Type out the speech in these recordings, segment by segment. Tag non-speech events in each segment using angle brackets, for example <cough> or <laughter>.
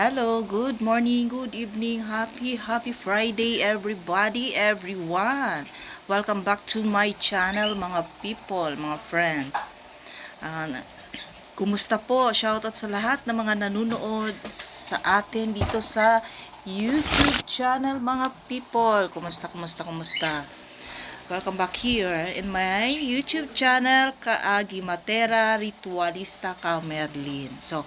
Hello, good morning, good evening, happy, happy Friday everybody, everyone. Welcome back to my channel mga people, mga friend. Ah, kumusta po? Shoutout sa lahat ng mga nanonood sa atin dito sa YouTube channel mga people. Kumusta, kumusta, kumusta? Welcome back here in my YouTube channel, Kaagi Matera Ritualista Ka Merlin. So,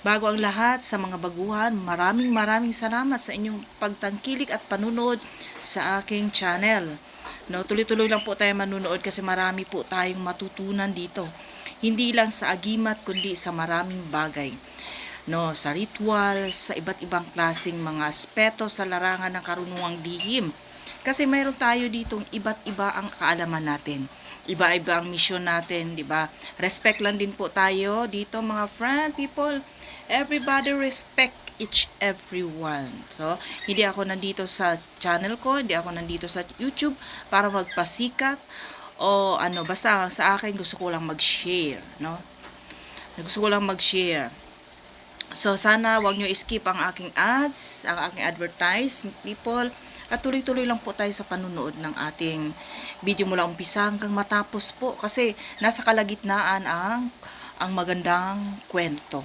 bago ang lahat sa mga baguhan, maraming maraming salamat sa inyong pagtangkilik at panunood sa aking channel. No, tuloy-tuloy lang po tayo manunood kasi marami po tayong matutunan dito. Hindi lang sa agimat kundi sa maraming bagay. No, sa ritual, sa iba't ibang klasing mga aspeto sa larangan ng karunungang lihim. Kasi mayroon tayo ditong iba't iba ang kaalaman natin. Iba-iba ang mission natin, di ba? Respect lang din po tayo dito mga friend, people. Everybody respect each everyone. So, hindi ako nandito sa channel ko, hindi ako nandito sa YouTube para magpasikat o ano, basta sa akin gusto ko lang mag-share, no? Gusto ko lang mag-share. So, sana wag nyo skip ang aking ads, ang aking advertise, people. At tuloy-tuloy lang po tayo sa panunood ng ating video mula umpisa hanggang matapos po. Kasi nasa kalagitnaan ang, ang magandang kwento.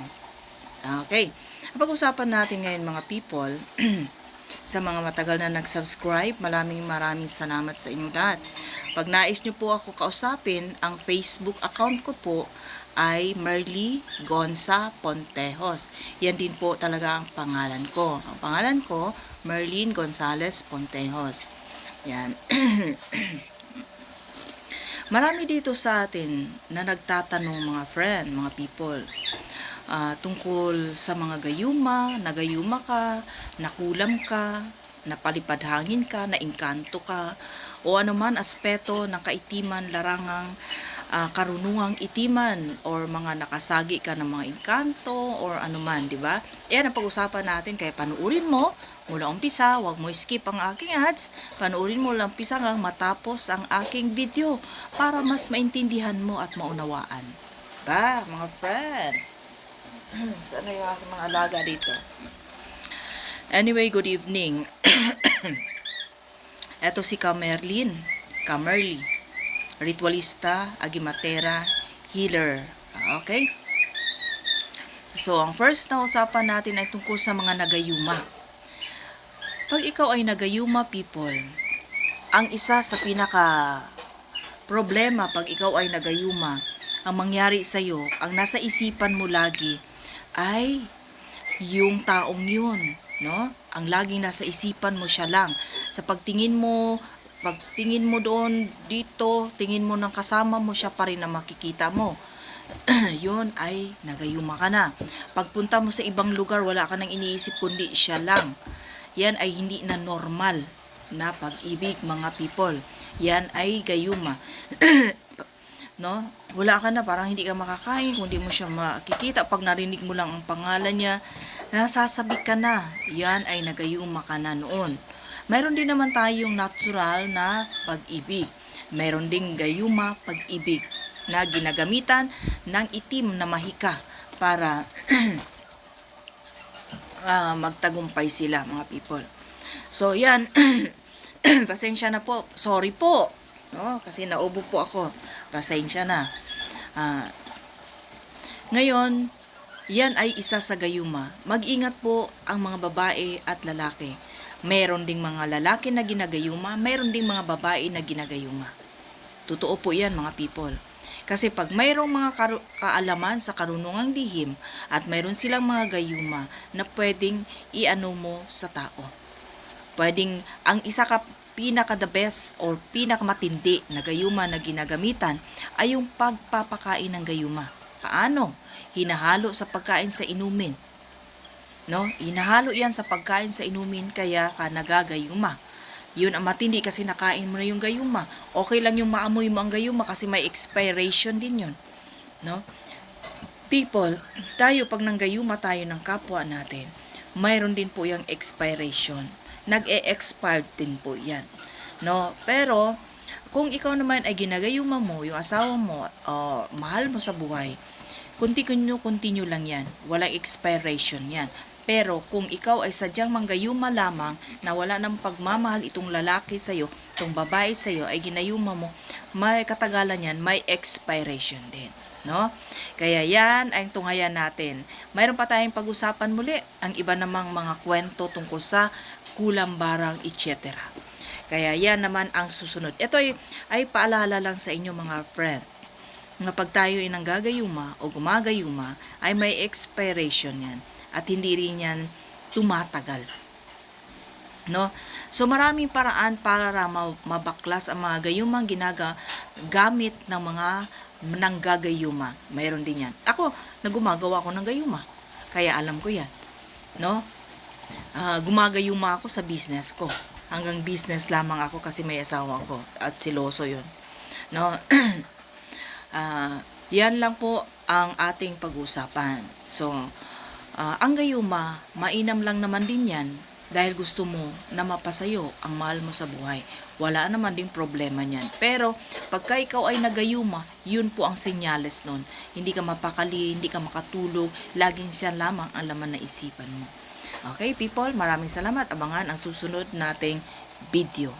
Okay. Pag-usapan natin ngayon mga people, <clears throat> sa mga matagal na nag-subscribe, maraming maraming salamat sa inyong lahat. Pag nais nyo po ako kausapin, ang Facebook account ko po ay Merly Gonza Pontejos. Yan din po talaga ang pangalan ko. Ang pangalan ko, Merlin Gonzales Pontejos. Yan. <clears throat> Marami dito sa atin na nagtatanong mga friend, mga people, ah, tungkol sa mga gayuma, nagayuma ka, nakulam ka, napalipadhangin ka, naingkanto ka, o anuman aspeto ng kaitiman, larangang ah, karunungang itiman or mga nakasagi ka ng mga engkanto or anuman, di ba? Yan ang pag-usapan natin kaya panuurin mo mula umpisa, wag mo skip ang aking ads, panuurin mo lang umpisa hanggang matapos ang aking video para mas maintindihan mo at maunawaan. Ba, mga friend? <clears throat> Sana yung aking mga alaga dito? Anyway, good evening. <clears throat> Eto si Kamerlin. Kamerly ritualista, agimatera, healer. Ah, Okay? So, ang first na usapan natin ay tungkol sa mga nagayuma. Pag ikaw ay nagayuma, people, ang isa sa pinaka problema pag ikaw ay nagayuma, ang mangyari sa iyo, ang nasa isipan mo lagi ay yung taong yun, no? Ang laging nasa isipan mo siya lang. Sa pagtingin mo, pag tingin mo doon dito, tingin mo ng kasama mo siya pa rin na makikita mo. <clears throat> yun ay nagayuma ka na. Pagpunta mo sa ibang lugar, wala ka nang iniisip kundi siya lang. Yan ay hindi na normal na pag-ibig mga people. Yan ay gayuma. <clears throat> no? Wala ka na, parang hindi ka makakain, kung hindi mo siya makikita. Pag narinig mo lang ang pangalan niya, nasasabi ka na. Yan ay nagayuma ka na noon. Mayroon din naman tayong natural na pag-ibig. Mayroon ding gayuma pag-ibig na ginagamitan ng itim na mahika para <clears throat> ah, magtagumpay sila mga people. So yan, <clears throat> pasensya na po. Sorry po. No, kasi naubo po ako. Pasensya na. Ah, ngayon, yan ay isa sa gayuma. Mag-ingat po ang mga babae at lalaki. Meron ding mga lalaki na ginagayuma, meron ding mga babae na ginagayuma. Totoo po yan mga people. Kasi pag mayroong mga kaalaman sa karunungang lihim at mayroon silang mga gayuma na pwedeng iano mo sa tao. Pwedeng ang isa ka pinaka the best or pinakamatindi na gayuma na ginagamitan ay yung pagpapakain ng gayuma. Paano? Hinahalo sa pagkain sa inumin. No? Hinahalo yan sa pagkain sa inumin kaya ka nagagayuma. Yun ang matindi kasi nakain mo na yung gayuma. Okay lang yung maamoy mo ang gayuma kasi may expiration din yun. No? People, tayo pag nanggayuma tayo ng kapwa natin, mayroon din po yung expiration. Nag-e-expired din po yan. No? Pero, kung ikaw naman ay ginagayuma mo, yung asawa mo, uh, mahal mo sa buhay, continue, continue lang yan. Walang expiration yan. Pero kung ikaw ay sadyang manggayuma lamang na wala ng pagmamahal itong lalaki sa'yo, itong babae sa'yo ay ginayuma mo, may katagalan yan, may expiration din. No? Kaya yan ay tunghayan natin. Mayroon pa tayong pag-usapan muli ang iba namang mga kwento tungkol sa kulang barang, etc. Kaya yan naman ang susunod. Ito ay, ay paalala lang sa inyo mga friend nga pag tayo ay nanggagayuma o gumagayuma ay may expiration yan at hindi rin yan tumatagal. No? So maraming paraan para ma- mabaklas ang mga gayumang ginagamit ng mga nanggagayuma. Mayroon din yan. Ako, nagumagawa ako ng gayuma. Kaya alam ko yan. No? Ah, gumagayuma ako sa business ko. Hanggang business lamang ako kasi may asawa ko at siloso yon. No? <clears throat> Ah, yan lang po ang ating pag-usapan. So, ah, ang gayuma, mainam lang naman din yan dahil gusto mo na mapasayo ang mahal mo sa buhay. Wala naman ding problema niyan. Pero, pagka ikaw ay nagayuma, yun po ang senyales nun. Hindi ka mapakali, hindi ka makatulog, laging siya lamang ang laman na isipan mo. Okay, people, maraming salamat. Abangan ang susunod nating video.